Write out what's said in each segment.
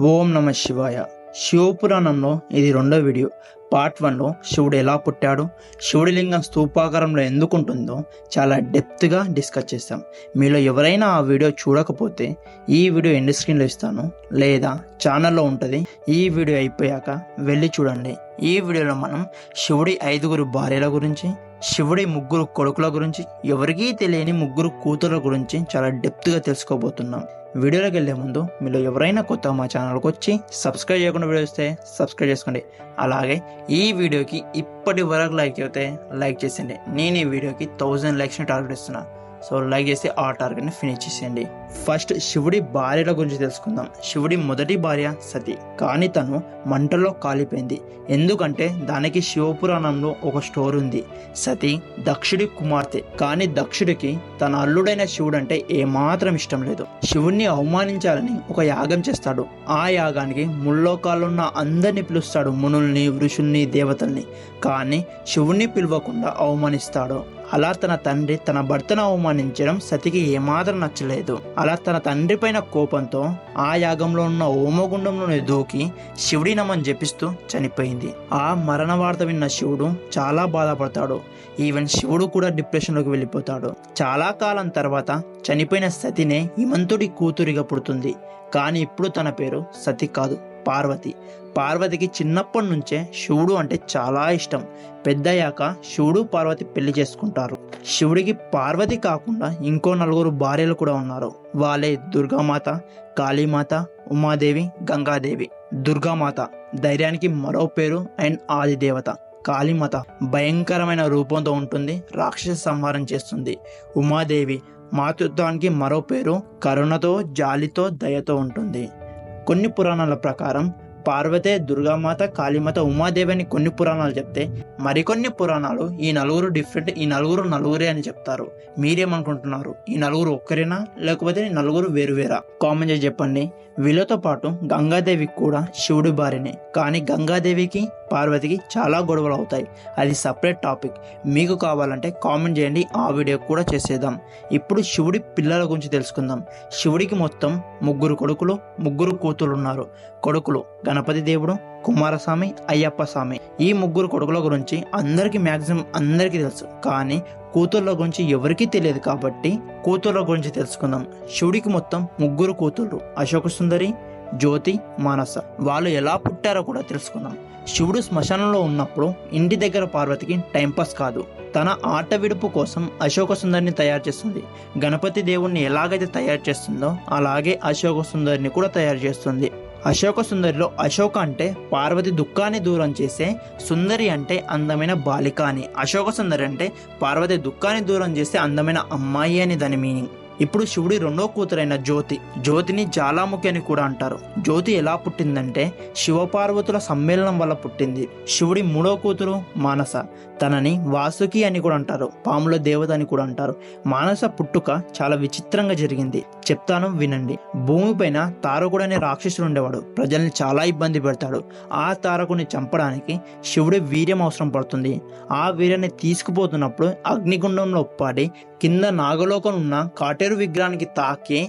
ఓం నమ శివాయ. శివపురాణంలో ఇది రెండో వీడియో. పార్ట్ వన్లో శివుడు ఎలా పుట్టాడు శివుడి లింగం స్తూపాకారంలో ఎందుకు ఉంటుందో చాలా డెప్త్గా డిస్కస్ చేస్తాం. మీలో ఎవరైనా ఆ వీడియో చూడకపోతే ఈ వీడియో ఎండ్ స్క్రీన్లో ఇస్తాను. లేదా ఛానల్లో ఉంటుంది. ఈ వీడియో అయిపోయాక వెళ్ళి చూడండి. ఈ వీడియోలో మనం శివుడి ఐదుగురు భార్యల గురించి శివుడి ముగ్గురు కొడుకుల గురించి ఎవరికీ తెలియని ముగ్గురు కూతుర్ల గురించి చాలా డెప్త్గా తెలుసుకోబోతున్నాం. వీడియోలోకి వెళ్ళే ముందు మీలో ఎవరైనా కొత్త మా ఛానల్కి వచ్చి సబ్స్క్రైబ్ చేయకుండా వీడియో వస్తే సబ్స్క్రైబ్ చేసుకోండి. అలాగే ఈ వీడియోకి ఇప్పటి వరకు లైక్ అయితే లైక్ చేసేయండి. నేను ఈ వీడియోకి థౌజండ్ లైక్స్ని టార్గెట్ ఇస్తున్నా సో లైక్ చేసి ఆ టార్గెట్ని ఫినిష్ చేసేయండి. ఫస్ట్ శివుడి భార్యల గురించి తెలుసుకుందాం. శివుడి మొదటి భార్య సతి. కానీ తను మంటల్లో కాలిపోయింది. ఎందుకంటే దానికి శివపురాణంలో ఒక స్టోర్ ఉంది. సతి దక్షుడి కుమార్తె. కానీ దక్షుడికి తన అల్లుడైన శివుడు అంటే ఏమాత్రం ఇష్టం లేదు. శివుణ్ణి అవమానించాలని ఒక యాగం చేస్తాడు. ఆ యాగానికి ముల్లోకాలున్న అందరినీ పిలుస్తాడు మునుల్ని ఋషుల్ని దేవతల్ని. కానీ శివుణ్ణి పిలవకుండా అవమానిస్తాడు. అలా తన తండ్రి తన భర్తను అవమానించడం సతికి ఏమాత్రం నచ్చలేదు. అలా తన తండ్రి పైన కోపంతో ఆ యాగంలో ఉన్న హోమగుండంలోని దూకి శివుడి నమని జపిస్తూ చనిపోయింది. ఆ మరణ వార్త విన్న శివుడు చాలా బాధపడతాడు. ఈవెన్ శివుడు కూడా డిప్రెషన్లోకి వెళ్ళిపోతాడు. చాలా కాలం తర్వాత చనిపోయిన సతినే హిమంతుడి కూతురిగా పుడుతుంది. కానీ ఇప్పుడు తన పేరు సతి కాదు. పార్వతి. పార్వతికి చిన్నప్పటి నుంచే శివుడు అంటే చాలా ఇష్టం. పెద్దయ్యాక శివుడు పార్వతి పెళ్ళి చేసుకుంటారు. శివుడికి పార్వతి కాకుండా ఇంకో నలుగురు భార్యలు కూడా ఉన్నారు. వాళ్ళే దుర్గామాత కాళీమాత ఉమాదేవి గంగాదేవి. దుర్గామాత ధైర్యానికి మరో పేరు అండ్ ఆదిదేవత. కాళీమాత భయంకరమైన రూపంతో ఉంటుంది రాక్షస సంహారం చేస్తుంది. ఉమాదేవి మాతృత్వానికి మరో పేరు కరుణతో జాలితో దయతో ఉంటుంది. కొన్ని పురాణాల ప్రకారం పార్వతే దుర్గామాత కాళీమాత ఉమాదేవి అని కొన్ని పురాణాలు చెప్తే మరికొన్ని పురాణాలు ఈ నలుగురు డిఫరెంట్ ఈ నలుగురు నలుగురే అని చెప్తారు. మీరేమనుకుంటున్నారు? ఈ నలుగురు ఒక్కరేనా? లేకపోతే నలుగురు వేరువేరా? కామెంట్ చెప్పండి. వీళ్ళతో పాటు గంగాదేవి కూడా శివుడి భార్యనే. కానీ గంగాదేవికి పార్వతికి చాలా గొడవలు అవుతాయి. అది సపరేట్ టాపిక్ మీకు కావాలంటే కామెంట్ చేయండి. ఆ వీడియో కూడా చేసేద్దాం. ఇప్పుడు శివుడి పిల్లల గురించి తెలుసుకుందాం. శివుడికి మొత్తం ముగ్గురు కొడుకులు ముగ్గురు కూతురు ఉన్నారు. కొడుకులు గణపతి దేవుడు కుమారస్వామి అయ్యప్ప స్వామి. ఈ ముగ్గురు కొడుకుల గురించి అందరికీ మ్యాక్సిమం అందరికీ తెలుసు. కానీ కూతుర్ల గురించి ఎవరికీ తెలియదు కాబట్టి కూతుర్ల గురించి తెలుసుకుందాం. శివుడికి మొత్తం ముగ్గురు కూతుర్లు అశోక సుందరి జ్యోతి మానస వాళ్ళు ఎలా పుట్టారో కూడా తెలుసుకుందాం. శివుడు శ్మశానంలో ఉన్నప్పుడు ఇంటి దగ్గర పార్వతికి టైంపాస్ కాదు. తన ఆట విడుపు కోసం అశోక సుందరిని తయారు చేస్తుంది. గణపతి దేవుణ్ణి ఎలాగైతే తయారు చేస్తుందో అలాగే అశోక సుందరిని కూడా తయారు చేస్తుంది. అశోక సుందరిలో అశోక అంటే పార్వతి దుఃఖాన్ని దూరం చేసే సుందరి అంటే అందమైన బాలిక అని. అశోక సుందరి అంటే పార్వతి దుఃఖాన్ని దూరం చేసే అందమైన అమ్మాయి అని దాని మీనింగ్. ఇప్పుడు శివుడి రెండో కూతురైన జ్యోతి జ్యోతిని జ్వాలాముఖి అని కూడా అంటారు. జ్యోతి ఎలా పుట్టిందంటే శివపార్వతుల సమ్మేళనం వల్ల పుట్టింది. శివుడి మూడో కూతురు మానస తనని వాసుకి అని కూడా అంటారు పాముల దేవత అని కూడా అంటారు. మానస పుట్టుక చాలా విచిత్రంగా జరిగింది. చెప్తాను వినండి. భూమిపైన తారకుడు అనే రాక్షసుడు ఉండేవాడు. ప్రజల్ని చాలా ఇబ్బంది పెడతాడు. ఆ తారకుని చంపడానికి శివుడి వీర్యం అవసరం పడుతుంది. ఆ వీర్యాన్ని తీసుకుపోతున్నప్పుడు అగ్నిగుండంలో పాడి కింద నాగలోకం ఉన్న కాటేరు విగ్రహానికి తాకి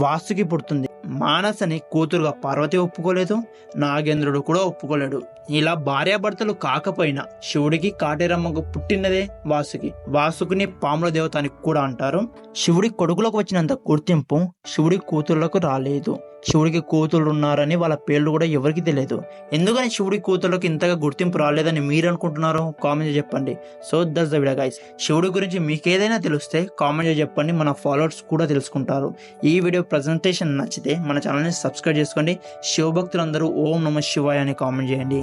వాసుకి పుడుతుంది. మానసని కూతురుగా పార్వతి ఒప్పుకోలేదు నాగేంద్రుడు కూడా ఒప్పుకోలేడు. ఇలా భార్యాభర్తలు కాకపోయినా శివుడికి కాటేరమ్మకు పుట్టినదే వాసుకి. వాసుకుని పాముల దేవత అని కూడా అంటారు. శివుడి కొడుకులకు వచ్చినంత గుర్తింపు శివుడి కూతుర్లకు రాలేదు. శివుడికి కూతుళ్ళు ఉన్నారని వాళ్ళ పేర్లు కూడా ఎవరికి తెలియదు. ఎందుకని శివుడి కూతుళ్ళకి ఇంతగా గుర్తింపు రాలేదని మీరు అనుకుంటున్నారు? కామెంట్ చెప్పండి. So thus the video guys శివుడి గురించి మీకు ఏదైనా తెలిస్తే కామెంట్ చెప్పండి. మన ఫాలోవర్స్ కూడా తెలుసుకుంటారు. ఈ వీడియో ప్రజెంటేషన్ నచ్చితే మన ఛానల్ని సబ్స్క్రైబ్ చేసుకోండి. శివభక్తులందరూ ఓం నమ శివాయ అని కామెంట్ చేయండి.